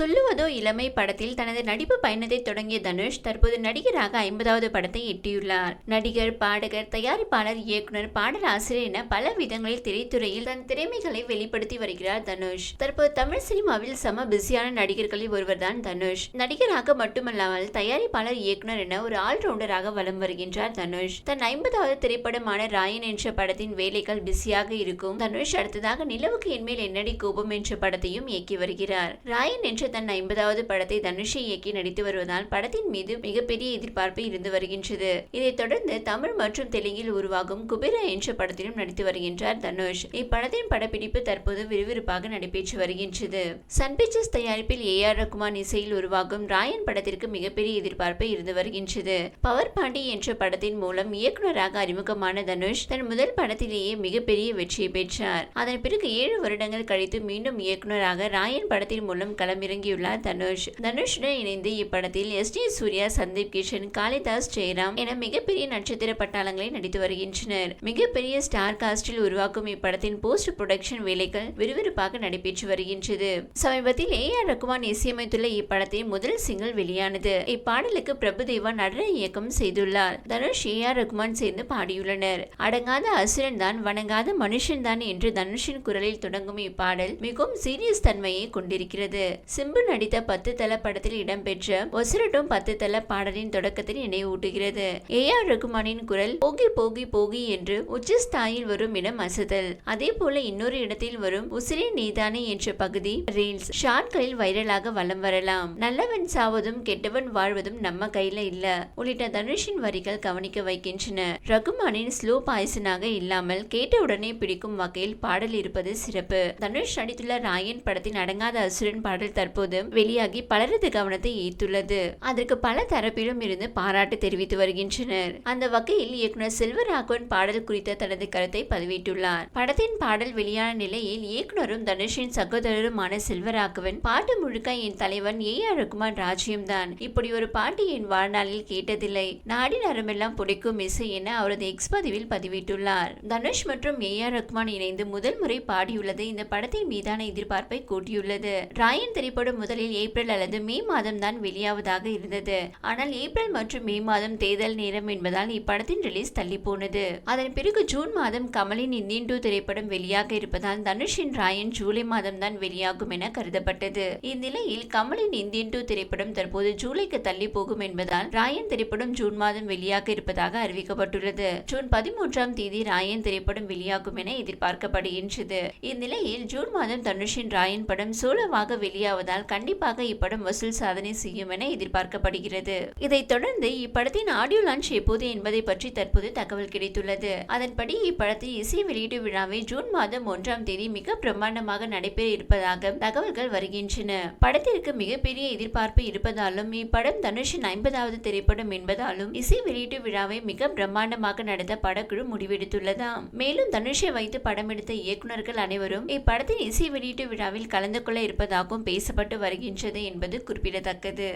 துள்ளுவதோ இளமை படத்தில் தனது நடிப்பு பயணத்தை தொடங்கிய தனுஷ் தற்போது நடிகராக ஐம்பதாவது படத்தை எட்டியுள்ளார். நடிகர் பாடகர் தயாரிப்பாளர் இயக்குனர் பாடலாசிரியர் என பல விதங்களில் திரைத்துறையில் தன் திறமைகளை வெளிப்படுத்தி வருகிறார் தனுஷ். தற்போது தமிழ் சினிமாவில் சம பிஸியான நடிகர்களில் ஒருவர்தான் தனுஷ். நடிகராக மட்டுமல்லாமல் தயாரிப்பாளர் இயக்குனர் என ஒரு ஆல்ரவுண்டராக வலம் வருகின்றார் தனுஷ். தன் ஐம்பதாவது திரைப்படமான ராயன் என்ற படத்தின் வேலைகள் பிஸியாக இருக்கும். தனுஷ் அடுத்ததாக நிலவுக்கு என்மேல் என்னடி கோபம் என்ற படத்தையும் இயக்கி வருகிறார். ராயன் என்ற தன் ஐம்பதாவது படத்தை தனுஷை இயக்கி நடித்து வருவதால் படத்தின் மீது மிகப்பெரிய எதிர்பார்ப்பு இருந்து வருகின்றது. இதைத் தொடர்ந்து தமிழ் மற்றும் தெலுங்கில் உருவாகும் குபேரா என்ற படத்திலும் நடித்து வருகின்றார் தனுஷ். இப்படத்தின் படப்பிடிப்பு தற்போது விறுவிறுப்பாக நடைபெற்று வருகின்றது. சன் பிக்சர்ஸ் தயாரிப்பில் ஏ ஆர் ரகுமான் இசையில் உருவாகும் ராயன் படத்திற்கு மிகப்பெரிய எதிர்பார்ப்பு இருந்து வருகின்றது. பவர் பாண்டி என்ற படத்தின் மூலம் இயக்குநராக அறிமுகமான தனுஷ் தன் முதல் படத்திலேயே மிகப்பெரிய வெற்றியை பெற்றார். அதன் பிறகு ஏழு வருடங்கள் கழித்து மீண்டும் இயக்குநராக ராயன் படத்தின் மூலம் இறங்கியுள்ளார் தனுஷ். தனுஷுடன் இணைந்து இப்படத்தில் எஸ் டி சூர்யா சந்தீப் கிஷன் காளிதாஸ் ஜெயராம் என மிகப்பெரிய நட்சத்திர பட்டாளங்களை நடித்து வருகின்றனர். மிகப்பெரிய ஸ்டார் காஸ்டில் உருவாக்கும் இப்படத்தின் போஸ்ட் ப்ரொடக்ஷன் வேலைகள் விறுவிறுப்பாக நடைபெற்று வருகின்றது. சமீபத்தில் ஏ ஆர் ரகுமான் இசையமைத்துள்ள இப்படத்தின் முதல் சிங்கிள் வெளியானது. இப்பாடலுக்கு பிரபுதேவா நடன இயக்கம் செய்துள்ளார். தனுஷ் ஏ ஆர் ரகுமான் சேர்ந்து பாடியுள்ளனர். அடங்காத அசுரன் தான் வணங்காத மனுஷன் தான் என்று தனுஷின் குரலில் தொடங்கும் இப்பாடல் மிகவும் சீரியஸ் தன்மையை கொண்டிருக்கிறது. சிம் சிம்பு நடித்த பத்து தல படத்தில் இடம்பெற்ற ஒசரட்டும் பத்து தல பாடலின் தொடக்கத்தில் நினைவூட்டுகிறது. ஏ ஆர் ரகுமானின் குரல் போகி போகி போகி என்று உச்சஸ்தாயில் வரும் இடம் அசதல் அதே போல இன்னொரு இடத்தில் வரும் உசிரே நீதானே என்ற பகுதி ரீல்ஸ். ஷார்ட்களில் வைரலாக வலம் வரலாம். நல்லவன் சாவதும் கெட்டவன் வாழ்வதும் நம்ம கையில இல்ல. உள்ளிட்ட தனுஷின் வரிகள் கவனிக்க வைக்கின்றன. ரகுமானின் ஸ்லோ பாய்சனாக இல்லாமல் கேட்டவுடனே பிடிக்கும் வகையில் பாடல் இருப்பது சிறப்பு. தனுஷ் நடித்துள்ள ராயன் படத்தின் அடங்காத அசுரன் பாடல் தற்போது வெளியாகி பலரது கவனத்தை ஈர்த்துள்ளது. அதற்கு பல தரப்பிலும் இருந்து பாராட்டு தெரிவித்து வருகின்றனர். அந்த வகையில் இயக்குனர் செல்வராகவன் பாடல் குறித்த தனது கருத்தை பதிவிட்டுள்ளார். படத்தின் பாடல் வெளியான நிலையில் இயக்குனரும் தனுஷின் சகோதரருமான செல்வராகவன் பாட்டு முழுக்க என் தலைவன் ஏ ஆர் ரகுமான் ராஜ்யம் தான் இப்படி ஒரு பாட்டு என் வாழ்நாளில் கேட்டதில்லை. நாடி நரம்பெல்லாம் பிடிக்கும் இசை என அவரது எக்ஸ் பதிவில் பதிவிட்டுள்ளார். தனுஷ் மற்றும் ஏ ஆர் ரகுமான் இணைந்து முதல் முறை பாடியுள்ளது இந்த படத்தின் மீதான எதிர்பார்ப்பை கூட்டியுள்ளது. ராயன் திரைப்படம் முதலில் ஏப்ரல் அல்லது மே மாதம் தான் வெளியாவதாக இருந்தது. ஆனால் ஏப்ரல் மற்றும் மே மாதம் தேர்தல் நேரம் என்பதால் இப்படத்தின் ரிலீஸ் தள்ளி போனது அதன் பிறகு ஜூன் மாதம் கமலின் இந்தியன் டூ திரைப்படம் வெளியாக இருப்பதால் தனுஷின் ராயன் ஜூலை மாதம் தான் வெளியாகும் என கருதப்பட்டது. இந்நிலையில் கமலின் இந்தியன் டூ திரைப்படம் தற்போது ஜூலைக்கு தள்ளி போகும் என்பதால் ராயன் திரைப்படம் ஜூன் மாதம் வெளியாக இருப்பதாக அறிவிக்கப்பட்டுள்ளது. ஜூன் பதிமூன்றாம் தேதி ராயன் திரைப்படம் வெளியாகும் என எதிர்பார்க்கப்படுகின்றது. இந்நிலையில் ஜூன் மாதம் தனுஷின் ராயன் படம் சோலோவாக வெளியாவதால் கண்டிப்பாக இப்படம் வசூல் சாதனை செய்யும் என எதிர்பார்க்கப்படுகிறது. இதைத் தொடர்ந்து இப்படத்தின் ஆடியோ லான்ச் எப்போது என்பதை பற்றி தற்போது தகவல் கிடைத்துள்ளது. அதன்படி இப்படத்தின் இசை வெளியீட்டு விழாவை ஜூன் மாதம் ஒன்றாம் தேதி மிக பிரம்மாண்டமாக நடைபெற இருப்பதாக தகவல்கள் வருகின்றன. படத்திற்கு மிகப்பெரிய எதிர்பார்ப்பு இருப்பதாலும் இப்படம் தனுஷின் ஐம்பதாவது திரைப்படம் என்பதாலும் இசை வெளியீட்டு விழாவை மிக பிரம்மாண்டமாக நடத்த படக்குழு முடிவெடுத்துள்ளதாம். மேலும் தனுஷை வைத்து படம் எடுத்த இயக்குனர்கள் அனைவரும் இப்படத்தின் இசை வெளியீட்டு விழாவில் கலந்து கொள்ள இருப்பதாகவும் செயல்பட்டு வருகின்றது என்பது குறிப்பிடத்தக்கது.